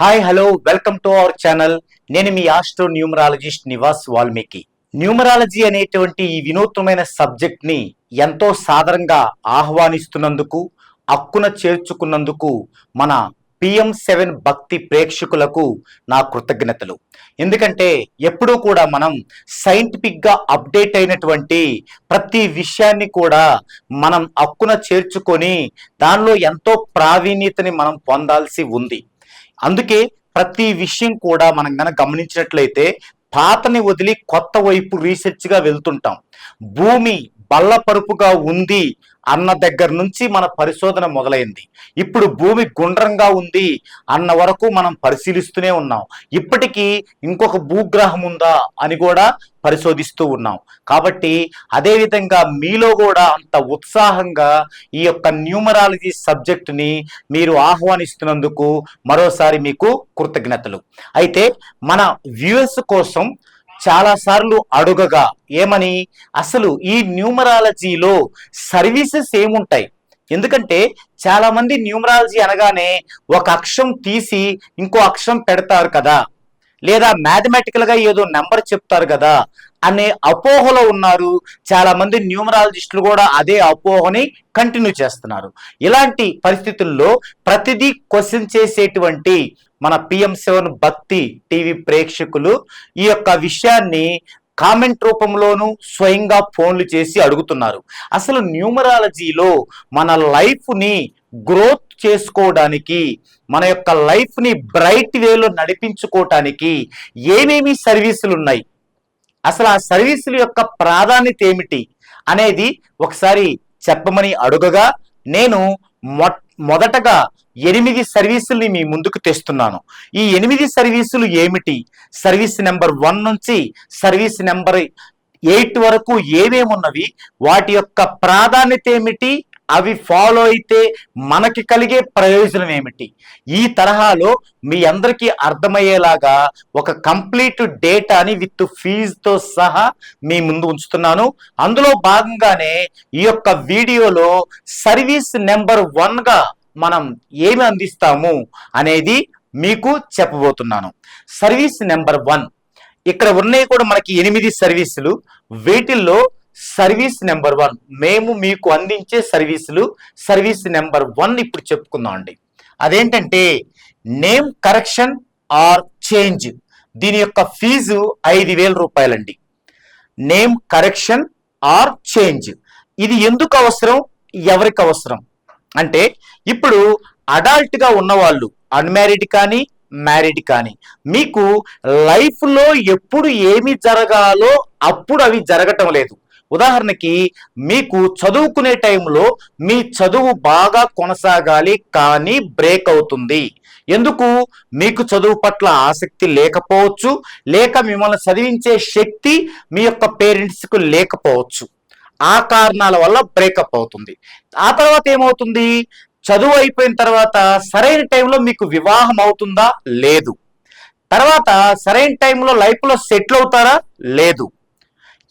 Hi hello welcome to our channel నేను మీ astro numerologist Nivas Valmiki. Numerology అనేటువంటి ఈ వినూత్నమైన సబ్జెక్ట్ని ఎంతో సాదరంగా ఆహ్వానిస్తున్నందుకు అక్కున చేర్చుకున్నందుకు మన పిఎం సెవెన్ భక్తి ప్రేక్షకులకు నా కృతజ్ఞతలు. ఎందుకంటే ఎప్పుడూ కూడా మనం సైంటిఫిక్గా అప్డేట్ అయినటువంటి ప్రతి విషయాన్ని కూడా మనం అక్కున చేర్చుకొని దానిలో ఎంతో ప్రావీణ్యతని మనం పొందాల్సి ఉంది. అందుకే ప్రతి విషయం కూడా మనం కనుక గమనించినట్లయితే పాతని వదిలి కొత్త వైపు రీసెర్చ్గా వెళ్తుంటాం. భూమి బల్లపరుపుగా ఉంది అన్న దగ్గర నుంచి మన పరిశోధన మొదలైంది. ఇప్పుడు భూమి గుండ్రంగా ఉంది అన్న వరకు మనం పరిశీలిస్తూనే ఉన్నాం. ఇప్పటికీ ఇంకొక భూగ్రహం ఉందా అని కూడా పరిశోధిస్తూ ఉన్నాం. కాబట్టి అదేవిధంగా మీలో కూడా అంత ఉత్సాహంగా ఈ యొక్క న్యూమరాలజీ సబ్జెక్టుని మీరు ఆహ్వానిస్తున్నందుకు మరోసారి మీకు కృతజ్ఞతలు. అయితే మన వ్యూవర్స్ కోసం చాలా సార్లు అడుగగా. ఏమని? అసలు ఈ న్యూమరాలజీలో సర్వీసెస్ ఏముంటాయి? ఎందుకంటే చాలామంది న్యూమరాలజీ అనగానే ఒక అక్షరం తీసి ఇంకో అక్షరం పెడతారు కదా. లేదా మ్యాథమెటికల్గా ఏదో నెంబర్ చెప్తారు కదా. అనే అపోహలో ఉన్నారు. చాలామంది న్యూమరాలజిస్టులు కూడా అదే అపోహని కంటిన్యూ చేస్తున్నారు. ఇలాంటి పరిస్థితుల్లో ప్రతిదీ క్వశ్చన్ చేసేటువంటి మన పిఎం సెవెన్ భక్తి టీవీ ప్రేక్షకులు ఈ యొక్క విషయాన్ని కామెంట్ రూపంలోనూ స్వయంగా ఫోన్లు చేసి అడుగుతున్నారు. అసలు న్యూమరాలజీలో మన లైఫ్ని గ్రోత్ చేసుకోవడానికి మన యొక్క లైఫ్ని బ్రైట్ వేలో నడిపించుకోవటానికి ఏమేమి సర్వీసులు ఉన్నాయి? అసలు ఆ సర్వీసుల యొక్క ప్రాధాన్యత ఏమిటి? అనేది ఒకసారి చెప్పమని అడుగగా నేను మొదటగా ఎనిమిది సర్వీసుల్ని మీ ముందుకు తెస్తున్నాను. ఈ ఎనిమిది సర్వీసులు ఏమిటి? సర్వీస్ నెంబర్ వన్ నుంచి సర్వీస్ నెంబర్ ఎయిట్ వరకు ఏమేమి ఉన్నవి వాటి యొక్క ప్రాధాన్యత ఏమిటి? అవి ఫాలో అయితే మనకి కలిగే ప్రయోజనం ఏమిటి? ఈ తరహాలో మీ అందరికీ అర్థమయ్యేలాగా ఒక కంప్లీట్ డేటాని విత్ ఫీజుతో సహా మీ ముందు ఉంచుతున్నాను. అందులో భాగంగానే ఈ యొక్క వీడియోలో సర్వీస్ నెంబర్ వన్గా మనం ఏమి అందిస్తాము అనేది మీకు చెప్పబోతున్నాను. సర్వీస్ నెంబర్ వన్ ఇక్కడ ఉన్నాయి కూడా మనకి ఎనిమిది సర్వీసులు వీటిల్లో సర్వీస్ నెంబర్ వన్. మేము మీకు అందించే సర్వీసులు సర్వీస్ నెంబర్ వన్ ఇప్పుడు చెప్పుకుందాం అండి. అదేంటంటే నేమ్ కరెక్షన్ ఆర్ చేంజ్. దీని యొక్క ఫీజు ఐదు వేల రూపాయలండి. Name correction or change. ఇది ఎందుకు అవసరం? ఎవరికి అవసరం? అంటే ఇప్పుడు అడాల్ట్గా ఉన్నవాళ్ళు అన్మ్యారీడ్ కానీ మ్యారీడ్ కానీ మీకు లైఫ్లో ఎప్పుడు ఏమి జరగాలో అప్పుడు అవి జరగటం లేదు. ఉదాహరణకి మీకు చదువుకునే టైంలో మీ చదువు బాగా కొనసాగాలి కానీ బ్రేక్ అవుతుంది. ఎందుకు? మీకు చదువు పట్ల ఆసక్తి లేకపోవచ్చు లేక మిమ్మల్ని చదివించే శక్తి మీ యొక్క పేరెంట్స్కు లేకపోవచ్చు. ఆ కారణాల వల్ల బ్రేకప్ అవుతుంది. ఆ తర్వాత ఏమవుతుంది? చదువు అయిపోయిన తర్వాత సరైన టైంలో మీకు వివాహం అవుతుందా? లేదు. తర్వాత సరైన టైంలో లైఫ్లో సెటిల్ అవుతారా? లేదు.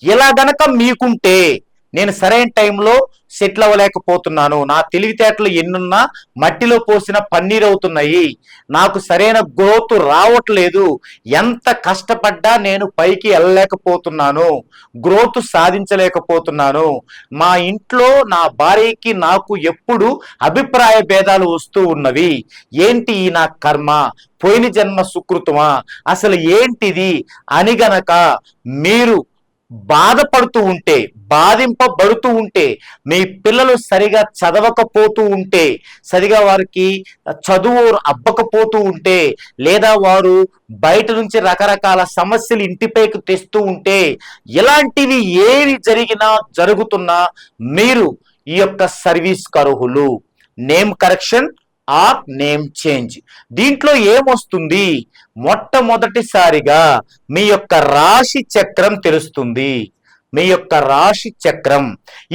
ఇలా గనక మీకుంటే నేను సరైన టైంలో సెటిల్ అవ్వలేకపోతున్నాను. నా తెలివితేటలు ఎన్నున్నా మట్టిలో పోసిన పన్నీర్ అవుతున్నాయి. నాకు సరైన గ్రోత్ రావట్లేదు. ఎంత కష్టపడ్డా నేను పైకి వెళ్ళలేకపోతున్నాను. గ్రోత్ సాధించలేకపోతున్నాను. మా ఇంట్లో నా భార్యకి నాకు ఎప్పుడు అభిప్రాయ భేదాలు వస్తూ ఉన్నవి. ఏంటి ఈ నా కర్మ? పోయిన జన్మ సుకృతమా? అసలు ఏంటిది? అని గనక మీరు బాధపడుతూ ఉంటే బాధింపబడుతూ ఉంటే మీ పిల్లలు సరిగా చదవకపోతూ ఉంటే సరిగా వారికి చదువు అబ్బకపోతూ ఉంటే లేదా వారు బయట నుంచి రకరకాల సమస్యలు ఇంటిపైకి తెస్తూ ఉంటే ఇలాంటివి ఏవి జరిగినా జరుగుతున్నా మీరు ఈ యొక్క service కరుహులు name correction or name change. దీంట్లో ఏమొస్తుంది? మొట్టమొదటిసారిగా మీ యొక్క రాశి చక్రం తెలుస్తుంది. మీ యొక్క రాశి చక్రం.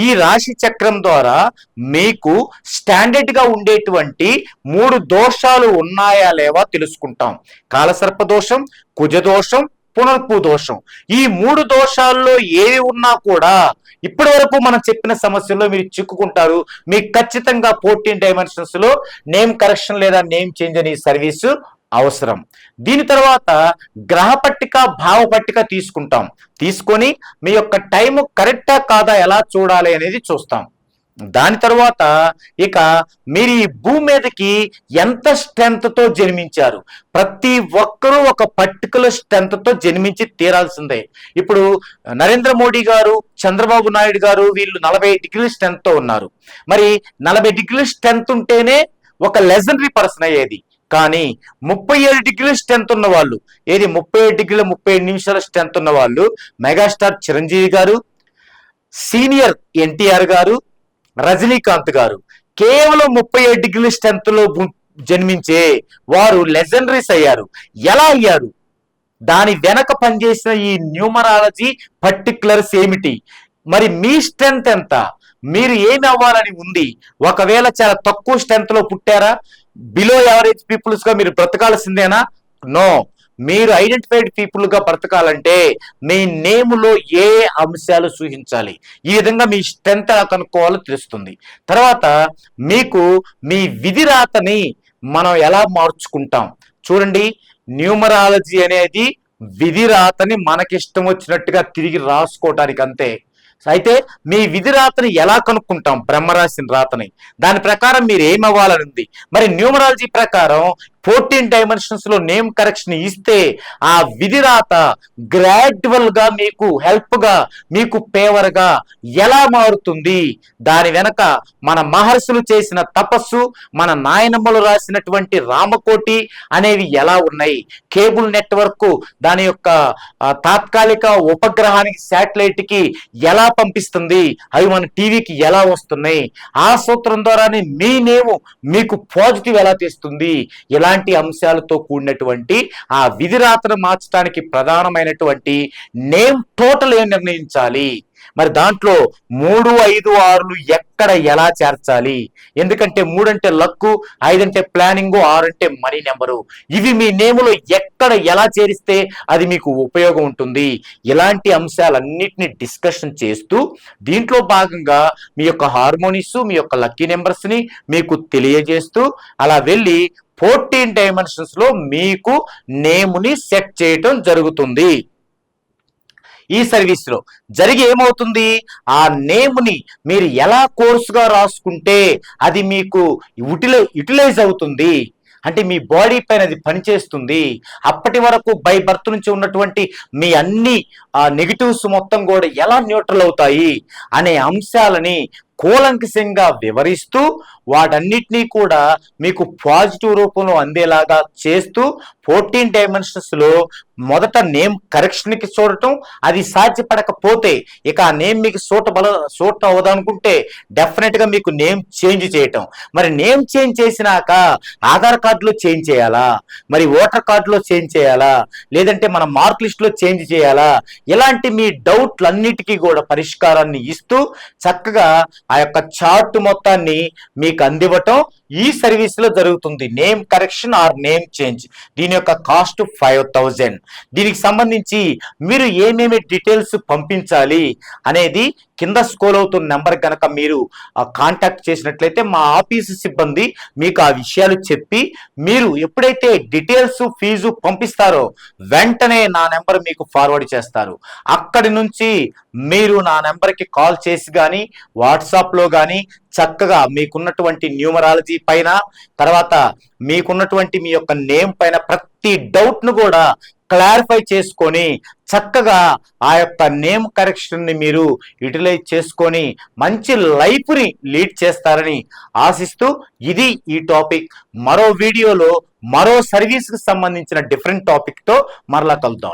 ఈ రాశి చక్రం ద్వారా మీకు స్టాండర్డ్గా ఉండేటువంటి మూడు దోషాలు ఉన్నాయా లేవా తెలుసుకుంటాం. కాలసర్ప దోషం కుజ దోషం పునర్పు దోషం. ఈ మూడు దోషాల్లో ఏవి ఉన్నా కూడా ఇప్పటి వరకు మనం చెప్పిన సమస్యల్లో మీరు చిక్కుకుంటారు. మీకు ఖచ్చితంగా ఫోర్టీన్ డైమెన్షన్స్లో నేమ్ కరెక్షన్ లేదా నేమ్ చేంజ్ అనే సర్వీసు అవసరం. దీని తర్వాత గ్రహ పట్టిక భావ పట్టిక తీసుకుంటాం. తీసుకొని మీ యొక్క టైం కరెక్టా కాదా ఎలా చూడాలి అనేది చూస్తాం. దాని తర్వాత ఇక మీరు ఈ భూమి మీదకి ఎంత స్ట్రెంత్తో జన్మించారు? ప్రతి ఒక్కరూ ఒక పర్టికులర్ స్ట్రెంత్తో జన్మించి తీరాల్సిందే. ఇప్పుడు నరేంద్ర మోడీ గారు చంద్రబాబు నాయుడు గారు వీళ్ళు నలభై డిగ్రీల స్ట్రెంత్తో ఉన్నారు. మరి నలభై డిగ్రీల స్ట్రెంత్ ఉంటేనే ఒక లెజనరీ పర్సన్ అయ్యేది. కానీ ముప్పై ఏడు డిగ్రీల స్ట్రెంత్ ఉన్న వాళ్ళు ఏది ముప్పై ఏడు డిగ్రీల ముప్పై ఏడు నిమిషాల స్ట్రెంత్ ఉన్న వాళ్ళు మెగాస్టార్ చిరంజీవి గారు సీనియర్ ఎన్టీఆర్ గారు రజనీకాంత్ గారు. కేవలం ముప్పై ఏడు డిగ్రీల స్ట్రెంత్లో జన్మించే వారు లెజెండరీస్ అయ్యారు. ఎలా అయ్యారు? దాని వెనక పనిచేసిన ఈ న్యూమరాలజీ పర్టికులర్స్ ఏమిటి? మరి మీ స్ట్రెంత్ ఎంత? మీరు ఏమి అవ్వాలని ఉంది? ఒకవేళ చాలా తక్కువ స్ట్రెంత్లో పుట్టారా? బిలో యావరేజ్ పీపుల్స్గా మీరు బ్రతకాల్సిందేనా? నో మీరు ఐడెంటిఫైడ్ పీపుల్గా బ్రతకాలంటే మీ నేములో ఏ అంశాలు సూచించాలి? ఈ విధంగా మీ స్ట్రెంత్ ఎలా కనుక్కోవాలో తెలుస్తుంది. తర్వాత మీకు మీ విధి రాతని మనం ఎలా మార్చుకుంటాం? చూడండి. న్యూమరాలజీ అనేది విధి రాతని మనకిష్టం వచ్చినట్టుగా తిరిగి రాసుకోవటానికి అంతే అయితే మీ విధి రాతని ఎలా కనుక్కుంటాం? బ్రహ్మరాశిని రాతని. దాని ప్రకారం మీరు ఏమవ్వాలనుంది? ఉంది మరి న్యూమరాలజీ ప్రకారం ఫోర్టీన్ డైమెన్షన్స్లో నేమ్ కరెక్షన్ ఇస్తే ఆ విధి రాత గ్రాడ్యువల్గా మీకు హెల్ప్గా మీకు పేవర్గా ఎలా మారుతుంది? దాని వెనక మన మహర్షులు చేసిన తపస్సు మన నాయనమ్మలు రాసినటువంటి రామకోటి అనేవి ఎలా ఉన్నాయి? కేబుల్ నెట్వర్క్ దాని యొక్క తాత్కాలిక ఉపగ్రహానికి శాటిలైట్కి ఎలా పంపిస్తుంది? అవి మన టీవీకి ఎలా వస్తున్నాయి? ఆ సూత్రం ద్వారానే మీ నేము మీకు పాజిటివ్ ఎలా తెస్తుంది? ఇలాంటి అంశాలతో కూడినటువంటి ఆ విధి రాతను మార్చడానికి ప్రధానమైనటువంటి నేమ్ టోటల్ ఏం నిర్ణయించాలి? మరి దాంట్లో మూడు ఐదు ఆరులు ఎక్కడ ఎలా చేర్చాలి? ఎందుకంటే మూడంటే లక్కు ఐదంటే ప్లానింగ్ ఆరంటే మనీ నెంబరు. ఇవి మీ నేములో ఎక్కడ ఎలా చేరిస్తే అది మీకు ఉపయోగం ఉంటుంది? ఇలాంటి అంశాలన్నిటిని డిస్కషన్ చేస్తూ దీంట్లో భాగంగా మీ యొక్క హార్మోనిస్ మీ యొక్క లక్కీ నెంబర్స్ని మీకు తెలియజేస్తూ అలా వెళ్ళి ఫోర్టీన్ డైమెన్షన్స్లో మీకు నేముని సెట్ చేయటం జరుగుతుంది. ఈ సర్వీస్లో జరిగి ఏమవుతుంది? ఆ నేమ్ని మీరు ఎలా కోర్సుగా రాసుకుంటే అది మీకు యుటిలై యూటిలైజ్ అవుతుంది. అంటే మీ బాడీ పైన అది పనిచేస్తుంది. అప్పటి వరకు బై బర్త్ నుంచి ఉన్నటువంటి మీ అన్ని ఆ నెగిటివ్స్ మొత్తం కూడా ఎలా న్యూట్రల్ అవుతాయి అనే అంశాలని కూలంకషంగా వివరిస్తూ వాటన్నిటినీ కూడా మీకు పాజిటివ్ రూపంలో అందేలాగా చేస్తూ ఫోర్టీన్ డైమెన్షన్స్లో మొదట నేమ్ కరెక్షన్కి చూడటం అది సాధ్యపడకపోతే ఇక ఆ నేమ్ మీకు సూటబల సూట్ అవ్వదనుకుంటే డెఫినెట్గా మీకు నేమ్ చేంజ్ చేయటం. మరి నేమ్ చేంజ్ చేసినాక ఆధార్ కార్డులో చేంజ్ చేయాలా? మరి ఓటర్ కార్డులో చేంజ్ చేయాలా? లేదంటే మన మార్క్ లిస్ట్లో చేంజ్ చేయాలా? ఇలాంటి మీ డౌట్లన్నిటికీ కూడా పరిష్కారాన్ని ఇస్తూ చక్కగా ఆ యొక్క చార్ట్ మొత్తాన్ని మీకు అందివ్వటం ఈ సర్వీస్లో జరుగుతుంది. Name correction or name change దీని యొక్క కాస్ట్ ఫైవ్ థౌజండ్ దీనికి సంబంధించి మీరు ఏమేమి డీటెయిల్స్ పంపించాలి అనేది కింద స్కోల్ అవుతున్న నెంబర్ కనుక మీరు కాంటాక్ట్ చేసినట్లయితే మా ఆఫీస్ సిబ్బంది మీకు ఆ విషయాలు చెప్పి మీరు ఎప్పుడైతే డీటెయిల్స్ ఫీజు పంపిస్తారో వెంటనే నా నెంబర్ మీకు ఫార్వర్డ్ చేస్తారు. అక్కడి నుంచి మీరు నా నెంబర్కి కాల్ చేసి కానీ వాట్సాప్లో కానీ చక్కగా మీకున్నటువంటి న్యూమరాలజీ పైన తర్వాత మీకున్నటువంటి మీ యొక్క నేమ్ పైన ప్రతి డౌట్ను కూడా క్లారిఫై చేసుకొని చక్కగా ఆ యొక్క నేమ్ కరెక్షన్ని మీరు యూటిలైజ్ చేసుకొని మంచి లైఫ్ని లీడ్ చేస్తారని ఆశిస్తూ ఇది ఈ టాపిక్. మరో వీడియోలో మరో సర్వీస్కి సంబంధించిన డిఫరెంట్ టాపిక్తో మరలా కలుద్దాం